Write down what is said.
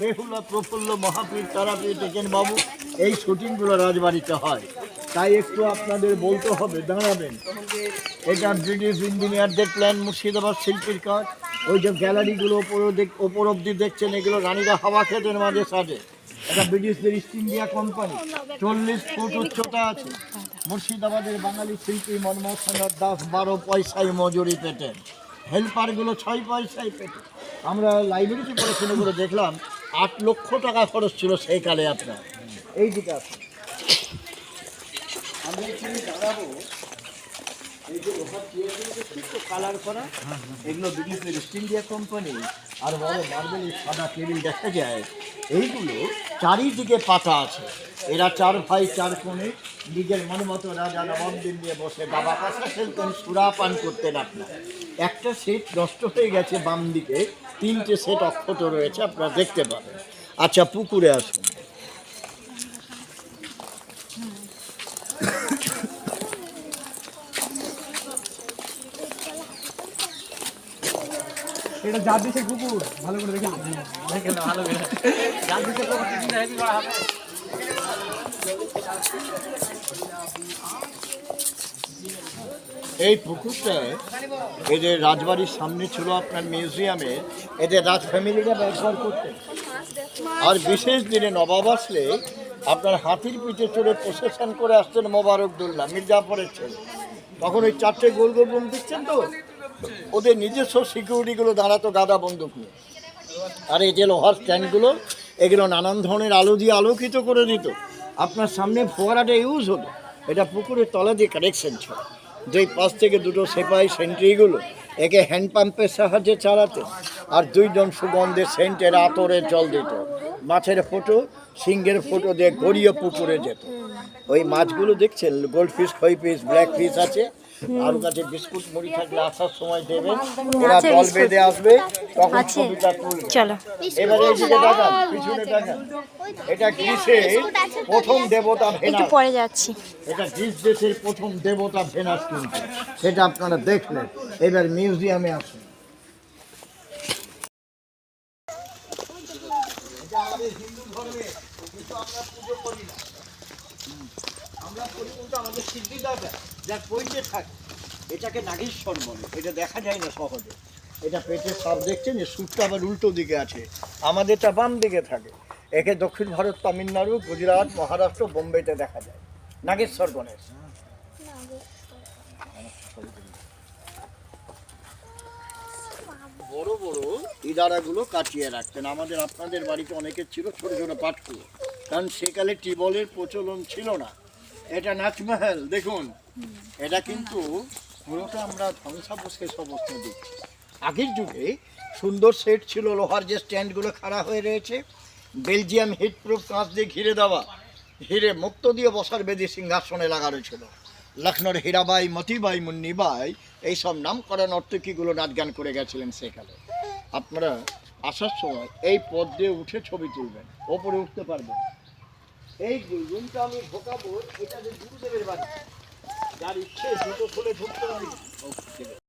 বেহুলা প্রফুল্ল মহাপীর তারাপীর taken বাবু, এই শুটিংগুলো রাজবাড়িতে হয়। তাই একটু আপনাদের বলতে হবে, দাঁড়াবেন। এটা ব্রিটিশ ইঞ্জিনিয়ারদের প্ল্যান মুর্শিদাবাদ শিল্পীর কাজ। ওই যে গ্যালারিগুলো ওপর ওপর অব্দি দেখছেন, এগুলো রানীরা হাওয়া খেতেন মাঝে সাজে। এটা ব্রিটিশদের ইস্ট ইন্ডিয়া কোম্পানি। চল্লিশ ফুট উচ্চতা আছে। মুর্শিদাবাদের বাঙালি শিল্পী মনমোহন দাস বারো পয়সায় মজুরি পেতেন হেল্পারগুলো ছয় পয়সায় পেত আমরা লাইব্রেরিতে পড়াশোনা করে দেখলাম আট লক্ষ টাকা খরচ ছিল সেই কালে আপনার। এই দিকে এখানে দাঁড়াবো। এই যে লোহার চেয়ারগুলো দেখছি কালার করা এগুলো ইস্ট ইন্ডিয়া কোম্পানি আর বড় সাদা টেবিল দেখা যায় এইগুলো চারিদিকে পাতা আছে। এরা চার ভাই চার কোণে নিজের মন মতো রাজা নবাবদের নিয়ে বসে বাবা কাছা খেলতেন সুরা পান করতেন আপনার। একটা সেট নষ্ট হয়ে গেছে বাম দিকে তিনটে সেট অক্ষত রয়েছে আপনারা দেখতে পাবেন। আচ্ছা পুকুরে আসুন। এটা যার দেশের কুকুর। ভালো করে দেখে দেখেন ভালো করে। কিছু হেভি হবে। এই পুকুরটায় এদের রাজবাড়ির সামনে ছিল আপনার মিউজিয়ামে এদের রাজ ফ্যামিলিরা ব্যবহার করতেন। আর বিশেষ দিনে নবাব আসলে আপনার হাতির পিঠে চড়ে প্রসেশন করে আসতেন মোবারকদুল্লাহ মির্জাফরের ছেলে। তখন ওই চারটে গোল গোল রুম দিচ্ছেন তো? ওদের নিজস্ব সিকিউরিটিগুলো দাঁড়াতো গাদা বন্দুক নিয়ে। আর এই যে লোহার স্ট্যান্ডগুলো, এগুলো নানান ধরনের আলো দিয়ে আলোকিত করে দিত। আপনার সামনে ফোয়ারাটা ইউজ হতো। এটা পুকুরের তলা দিয়ে কানেকশন ছিল। যেই পাশ থেকে দুটো সেপাই সেন্ট্রিগুলো একে হ্যান্ডপাম্পের সাহায্যে চালাতে আর দুইজন সুগন্ধে সেন্টের আতরে জল দিত। মাছের ফটো, সিংহের ফটো দিয়ে গড়িয়ে পুকুরে যেত। ওই মাছগুলো দেখছেন? Gold fish koi fish black fish আছে। আর কাছে বিস্কুট মুড়ি থাকলে আসার সময় দেবেন। ওরা আছে দল বেঁধে আসবে তখন আছে। ছবিটা তুলবে। চলো। এবারে এই দিকে পিছনে এটা গ্রিসে প্রথম দেবতা একটু পরে যাচ্ছি। এটা গ্রিস দেশের প্রথম দেবতা ভেনাস কিন্তু। সেটা আপনারা দেখলেন। এবার মিউজিয়ামে আসুন। আমাদের হিন্দু ধর্মে কিন্তু আমরা পুজো করি। না। আমরা করি কিন্তু আমাদের সিদ্ধিদাতা যার পরিচয় থাকে এটাকে নাগেশ্বর বলে। এটা দেখা যায় না সহজে। এটা পেটের সাপ দেখছেন? যে সুরটা আবার উল্টো দিকে আছে। আমাদেরটা বাম দিকে থাকে। একে দক্ষিণ ভারত তামিলনাড়ু গুজরাট মহারাষ্ট্র বোম্বেতে দেখা যায়। নাগেশ্বর গণেশ। বড় বড়। ইদারাগুলো কাটিয়ে রাখতেন। আমাদের আপনাদের বাড়িতে অনেকের ছিল ছোট ছোট পাটকুলো কারণ সেকালে টিবলের প্রচলন ছিল না। এটা নাচমহল দেখুন। এটা কিন্তু পুরোটা আমরা ধ্বংসাবশেষ অবস্থা দিচ্ছি আগের যুগে সুন্দর সেট ছিল, লোহার যে স্ট্যান্ডগুলো খাড়া হয়ে রয়েছে, বেলজিয়াম হিটপ্রুফ কাঁচ দিয়ে ঘিরে দেওয়া। হিরে মুক্ত দিয়ে বসার বেদি সিংহাসনে লাগানো ছিল। লখনৌর হীরাবাই, মতিবাই, মুন্নিবাই, এইসব নাম করা নর্তকীগুলো নাচ গান করে গেছিলেন সেখানে। আপনারা আসার সময় এই পথ দিয়ে উঠে ছবি তুলবেন, ওপরে উঠতে পারবেন। এই রুমটা আমি ঢোকাবো এটা যে গুরুদেবের বাড়ি যার ইচ্ছে দুটো খুলে ঢুকতে পারি।